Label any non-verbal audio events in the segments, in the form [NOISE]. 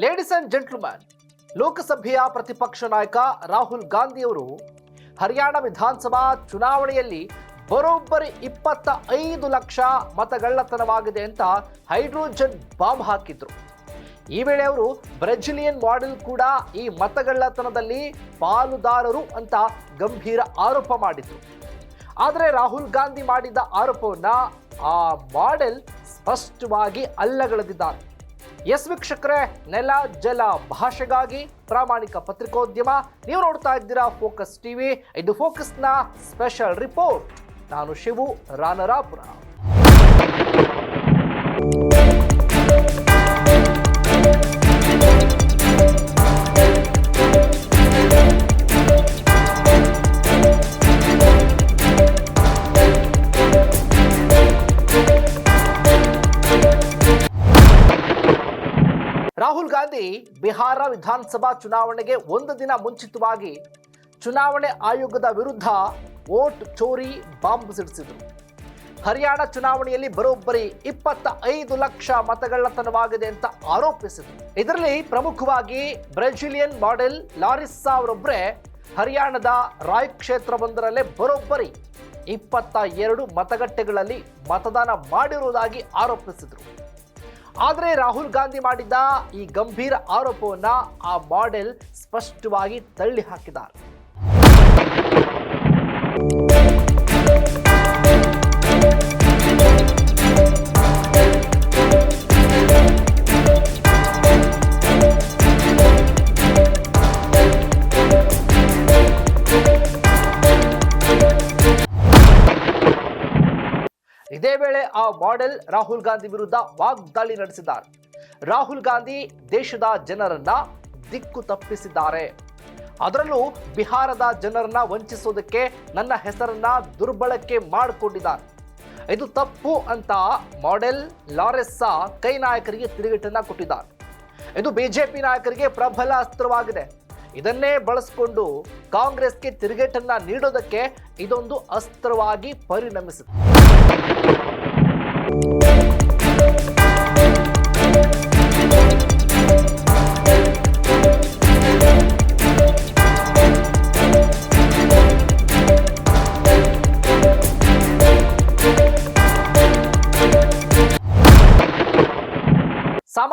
Ladies and gentleman ಲೋಕಸಭೆಯ ಪ್ರತಿಪಕ್ಷ ನಾಯಕ ರಾಹುಲ್ ಗಾಂಧಿಯವರು ಹರಿಯಾಣ ವಿಧಾನಸಭಾ ಚುನಾವಣೆಯಲ್ಲಿ ಬರೋಬ್ಬರಿ ಇಪ್ಪತ್ತ ಐದು ಲಕ್ಷ ಮತಗಳ್ಳತನವಾಗಿದೆ ಅಂತ ಹೈಡ್ರೋಜನ್ ಬಾಂಬ್ ಹಾಕಿದ್ರು. ಈ ವೇಳೆ ಅವರು ಬ್ರೆಜಿಲಿಯನ್ ಮಾಡೆಲ್ ಕೂಡ ಈ ಮತಗಳ್ಳತನದಲ್ಲಿ ಪಾಲುದಾರರು ಅಂತ ಗಂಭೀರ ಆರೋಪ ಮಾಡಿದ್ರು. ಆದರೆ ರಾಹುಲ್ ಗಾಂಧಿ ಮಾಡಿದ ಆರೋಪವನ್ನು ಆ ಮಾಡೆಲ್ ಸ್ಪಷ್ಟವಾಗಿ ಅಲ್ಲಗಳೆದಿದ್ದಾರೆ. ಎಸ್ ವೀಕ್ಷಕರೇ, ನೆಲ, ಜಲ ಭಾಷೆಗಾಗಿ ಪ್ರಾಮಾಣಿಕ ಪತ್ರಿಕೋದ್ಯಮ. ನೀವು ನೋಡ್ತಾ ಇದ್ದೀರಾ ಫೋಕಸ್ ಟಿವಿ. ಇದು ಫೋಕಸ್ನ ಸ್ಪೆಷಲ್ ರಿಪೋರ್ಟ್. ನಾನು ಶಿವು ರಾನರಾಪುರ. ರಾಹುಲ್ ಗಾಂಧಿ ಬಿಹಾರ ವಿಧಾನಸಭಾ ಚುನಾವಣೆಗೆ ಒಂದು ದಿನ ಮುಂಚಿತವಾಗಿ ಚುನಾವಣೆ ಆಯೋಗದ ವಿರುದ್ಧ ವೋಟ್ ಚೋರಿ ಬಾಂಬ್ ಸಿಡಿಸಿದರು. ಹರಿಯಾಣ ಚುನಾವಣೆಯಲ್ಲಿ ಬರೋಬ್ಬರಿ ಇಪ್ಪತ್ತ ಐದು ಲಕ್ಷ ಮತಗಳ್ಳತನವಾಗಿದೆ ಅಂತ ಆರೋಪಿಸಿದರು. ಇದರಲ್ಲಿ ಪ್ರಮುಖವಾಗಿ ಬ್ರೆಜಿಲಿಯನ್ ಮಾಡೆಲ್ ಲಾರಿಸ್ಸಾ ಅವರೊಬ್ಬರೇ ಹರಿಯಾಣದ ರಾಯ್ ಕ್ಷೇತ್ರವೊಂದರಲ್ಲೇ ಬರೋಬ್ಬರಿ ಇಪ್ಪತ್ತ ಎರಡು ಮತಗಟ್ಟೆಗಳಲ್ಲಿ ಮತದಾನ ಮಾಡಿರುವುದಾಗಿ ಆರೋಪಿಸಿದರು. ಆದರೆ ರಾಹುಲ್ ಗಾಂಧಿ ಮಾಡಿದ್ದ ಈ ಗಂಭೀರ ಆರೋಪವನ್ನು ಆ ಮಾಡೆಲ್ ಸ್ಪಷ್ಟವಾಗಿ ತಳ್ಳಿ ಹಾಕಿದ್ದಾರೆ. ವೇಳೆ ಆ ಮಾಡೆಲ್ ರಾಹುಲ್ ಗಾಂಧಿ ವಿರುದ್ಧ ವಾಗ್ದಾಳಿ ನಡೆಸಿದ್ದಾರೆ. ರಾಹುಲ್ ಗಾಂಧಿ ದೇಶದ ಜನರನ್ನ ದಿಕ್ಕು ತಪ್ಪಿಸಿದ್ದಾರೆ. ಅದರಲ್ಲೂ ಬಿಹಾರದ ಜನರನ್ನ ವಂಚಿಸೋದಕ್ಕೆ ನನ್ನ ಹೆಸರನ್ನ ದುರ್ಬಳಕೆ ಮಾಡಿಕೊಂಡಿದ್ದಾರೆ. ಇದು ತಪ್ಪು ಅಂತ ಮಾಡೆಲ್ ಲಾರೆಸ್ಸಾ ಕೈ ನಾಯಕರಿಗೆ ತಿರುಗೇಟನ್ನ ಕೊಟ್ಟಿದ್ದಾರೆ. ಇದು ಬಿಜೆಪಿ ನಾಯಕರಿಗೆ ಪ್ರಬಲ ಅಸ್ತ್ರವಾಗಿದೆ. ಇದನ್ನೇ ಬಳಸಿಕೊಂಡು ಕಾಂಗ್ರೆಸ್ಗೆ ತಿರುಗೇಟನ್ನ ನೀಡೋದಕ್ಕೆ ಇದೊಂದು ಅಸ್ತ್ರವಾಗಿ ಪರಿಣಮಿಸಿದೆ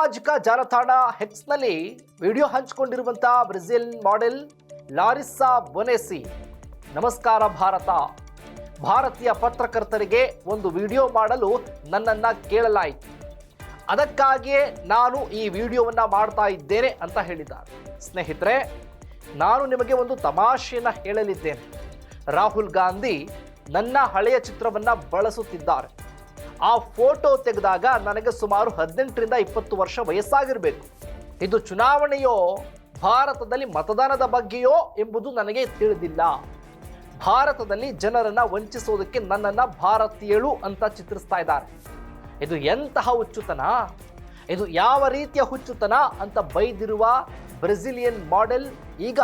ಸಾಮಾಜಿಕ ಜಾಲತಾಣ ಹೆಕ್ಸ್ನಲ್ಲಿ ವಿಡಿಯೋ ಹಂಚಿಕೊಂಡಿರುವಂಥ ಬ್ರೆಜಿಲ್ ಮಾಡೆಲ್ ಲಾರಿಸ್ಸಾ ಬೊನೆಸಿ. ನಮಸ್ಕಾರ ಭಾರತ. ಭಾರತೀಯ ಪತ್ರಕರ್ತರಿಗೆ ಒಂದು ವಿಡಿಯೋ ಮಾಡಲು ನನ್ನನ್ನ ಕೇಳಲಾಯಿತು. ಅದಕ್ಕಾಗಿಯೇ ನಾನು ಈ ವಿಡಿಯೋವನ್ನ ಮಾಡ್ತಾ ಇದ್ದೇನೆ ಅಂತ ಹೇಳಿದ್ದಾರೆ. ಸ್ನೇಹಿತರೆ, ನಾನು ನಿಮಗೆ ಒಂದು ತಮಾಷೆಯನ್ನ ಹೇಳಲಿದ್ದೇನೆ. ರಾಹುಲ್ ಗಾಂಧಿ ನನ್ನ ಹಳೆಯ ಚಿತ್ರವನ್ನ ಬಳಸುತ್ತಿದ್ದಾರೆ. ಆ ಫೋಟೋ ತೆಗೆದಾಗ ನನಗೆ ಸುಮಾರು ಹದಿನೆಂಟರಿಂದ ಇಪ್ಪತ್ತು ವರ್ಷ ವಯಸ್ಸಾಗಿರಬೇಕು. ಇದು ಚುನಾವಣೆಯೋ, ಭಾರತದಲ್ಲಿ ಮತದಾನದ ಬಗ್ಗೆಯೋ ಎಂಬುದು ನನಗೆ ತಿಳಿದಿಲ್ಲ. ಭಾರತದಲ್ಲಿ ಜನರನ್ನು ವಂಚಿಸೋದಕ್ಕೆ ನನ್ನನ್ನು ಭಾರತೀಯಳು ಅಂತ ಚಿತ್ರಿಸ್ತಾ ಇದ್ದಾರೆ. ಇದು ಎಂತಹ ಹುಚ್ಚುತನ? ಇದು ಯಾವ ರೀತಿಯ ಹುಚ್ಚುತನ ಅಂತ ಬೈದಿರುವ ಬ್ರೆಜಿಲಿಯನ್ ಮಾಡೆಲ್. ಈಗ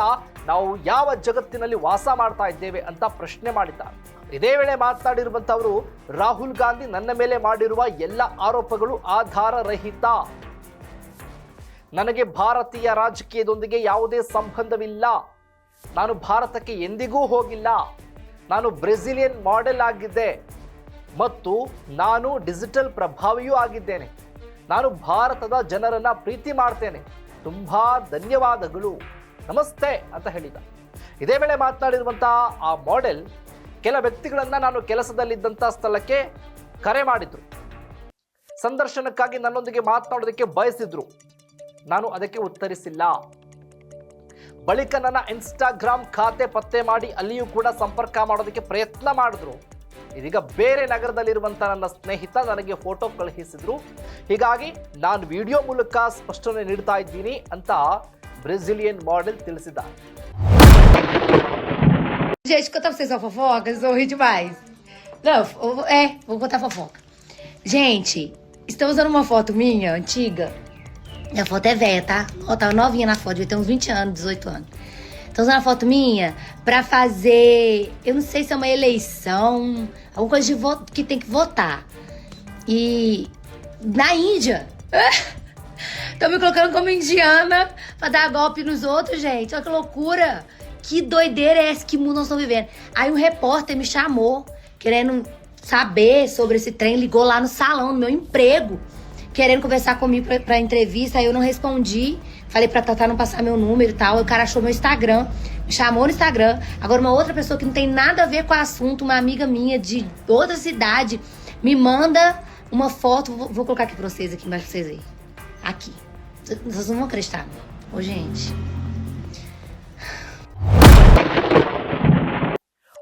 ನಾವು ಯಾವ ಜಗತ್ತಿನಲ್ಲಿ ವಾಸ ಮಾಡ್ತಾ ಇದ್ದೇವೆ ಅಂತ ಪ್ರಶ್ನೆ ಮಾಡಿದ್ದಾರೆ. ಇದೇ ವೇಳೆ ಮಾತನಾಡಿರುವಂಥವರು ರಾಹುಲ್ ಗಾಂಧಿ ನನ್ನ ಮೇಲೆ ಮಾಡಿರುವ ಎಲ್ಲ ಆರೋಪಗಳು ಆಧಾರರಹಿತ. ನನಗೆ ಭಾರತೀಯ ರಾಜಕೀಯದೊಂದಿಗೆ ಯಾವುದೇ ಸಂಬಂಧವಿಲ್ಲ. ನಾನು ಭಾರತಕ್ಕೆ ಎಂದಿಗೂ ಹೋಗಿಲ್ಲ. ನಾನು ಬ್ರೆಜಿಲಿಯನ್ ಮಾಡೆಲ್ ಆಗಿದ್ದೆ. ಮತ್ತು ನಾನು ಡಿಜಿಟಲ್ ಪ್ರಭಾವಿಯೂ ಆಗಿದ್ದೇನೆ. ನಾನು ಭಾರತದ ಜನರನ್ನು ಪ್ರೀತಿ ಮಾಡ್ತೇನೆ. ತುಂಬಾ ಧನ್ಯವಾದಗಳು. ನಮಸ್ತೆ ಅಂತ ಹೇಳಿದ. ಇದೇ ವೇಳೆ ಮಾತನಾಡಿರುವಂತಹ ಆ ಮಾಡೆಲ್ ಕೆಲ ವ್ಯಕ್ತಿಗಳನ್ನು ನಾನು ಕೆಲಸದಲ್ಲಿದ್ದಂಥ ಸ್ಥಳಕ್ಕೆ ಕರೆ ಮಾಡಿದ್ರು. ಸಂದರ್ಶನಕ್ಕಾಗಿ ನನ್ನೊಂದಿಗೆ ಮಾತನಾಡೋದಕ್ಕೆ ಬಯಸಿದ್ರು. ನಾನು ಅದಕ್ಕೆ ಉತ್ತರಿಸಿಲ್ಲ. ಬಳಿಕ ನನ್ನ ಇನ್ಸ್ಟಾಗ್ರಾಮ್ ಖಾತೆ ಪತ್ತೆ ಮಾಡಿ ಅಲ್ಲಿಯೂ ಕೂಡ ಸಂಪರ್ಕ ಮಾಡೋದಕ್ಕೆ ಪ್ರಯತ್ನ ಮಾಡಿದ್ರು. ಇದೀಗ ಬೇರೆ ನಗರದಲ್ಲಿರುವಂಥ ನನ್ನ ಸ್ನೇಹಿತ ನನಗೆ ಫೋಟೋ ಕಳುಹಿಸಿದ್ರು ಹೀಗಾಗಿ ನಾನು ವಿಡಿಯೋ ಮೂಲಕ ಸ್ಪಷ್ಟನೆ ನೀಡ್ತಾ ಇದ್ದೀನಿ ಅಂತ ಬ್ರೆಜಿಲಿಯನ್ ಮಾಡೆಲ್ ತಿಳಿಸಿದ್ದಾರೆ Gente, contar pra vocês uma fofoca, vocês vão rir demais. Não, eu vou- é, vou contar fofoca. Gente, estão usando uma foto minha, antiga. Minha foto é velha, tá? Ó, tava novinha na foto, devia ter uns 20 anos, 18 anos. Estão usando a foto minha pra fazer, eu não sei se é uma eleição, alguma coisa de que tem que votar. E na Índia, [LAUGHS] Estão me colocando como indiana pra dar golpe nos outros, gente. Olha que loucura. Que doideira é essa que mundo nós estamos vivendo? Aí um repórter me chamou, querendo saber sobre esse trem, ligou lá no salão, no meu emprego, querendo conversar comigo pra entrevista. Aí eu não respondi. Falei pra Tatá não passar meu número e tal. Aí o cara achou meu Instagram, me chamou no Instagram. Agora, uma outra pessoa que não tem nada a ver com o assunto, uma amiga minha de outra cidade, me manda uma foto. Vou, vou colocar aqui pra vocês, aqui embaixo pra vocês verem. Aqui. Vocês não vão acreditar. Ô, gente.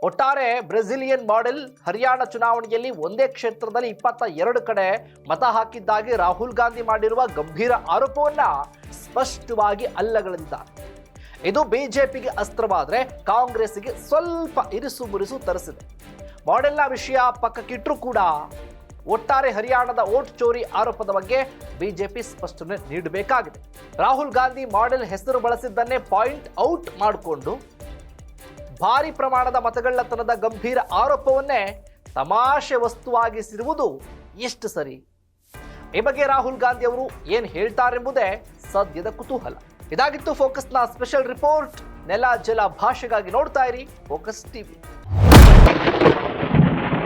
ಒಟ್ಟಾರೆ Brazilian model Haryana ಚುನಾವಣೆಯಲ್ಲಿ ಒಂದೇ ಕ್ಷೇತ್ರದಲ್ಲಿ ಇಪ್ಪತ್ತ ಎರಡು ಕಡೆ ಮತ ಹಾಕಿದ್ದಾಗಿ ರಾಹುಲ್ ಗಾಂಧಿ ಮಾಡಿರುವ ಗಂಭೀರ ಆರೋಪವನ್ನ ಸ್ಪಷ್ಟವಾಗಿ ಅಲ್ಲಗಳಿದ್ದಾರೆ ಇದು ಬಿಜೆಪಿಗೆ ಅಸ್ತ್ರವಾದರೆ ಕಾಂಗ್ರೆಸ್ಗೆ ಸ್ವಲ್ಪ ಇರಿಸು ಮುರಿಸು ತರಿಸಿದೆ. ಮಾಡೆಲ್ನ ವಿಷಯ ಪಕ್ಕಕ್ಕಿಟ್ಟರೂ ಕೂಡ ಒಟ್ಟಾರೆ ಹರಿಯಾಣದ ಓಟ್ ಚೋರಿ ಆರೋಪದ ಬಗ್ಗೆ ಬಿಜೆಪಿ ಸ್ಪಷ್ಟನೆ ನೀಡಬೇಕಾಗಿದೆ. ರಾಹುಲ್ ಗಾಂಧಿ ಮಾಡೆಲ್ ಹೆಸರು ಬಳಸಿದ್ದನ್ನೇ ಪಾಯಿಂಟ್ ಔಟ್ ಮಾಡಿಕೊಂಡು ಭಾರಿ ಪ್ರಮಾಣದ ಮತಗಳ್ಳತನದ ಗಂಭೀರ ಆರೋಪವನ್ನೇ ತಮಾಷೆ ವಸ್ತುವಾಗಿಸಿರುವುದು ಎಷ್ಟು ಸರಿ. ಈ ಬಗ್ಗೆ ರಾಹುಲ್ ಗಾಂಧಿ ಅವರು ಏನು ಹೇಳ್ತಾರೆಂಬುದೇ ಸದ್ಯದ ಕುತೂಹಲ. ಇದಾಗಿತ್ತು ಫೋಕಸ್ನ ಸ್ಪೆಷಲ್ ರಿಪೋರ್ಟ್. ನೆಲ, ಜಲ ಭಾಷೆಗಾಗಿ ನೋಡ್ತಾ ಇರಿ ಫೋಕಸ್ ಟಿವಿ.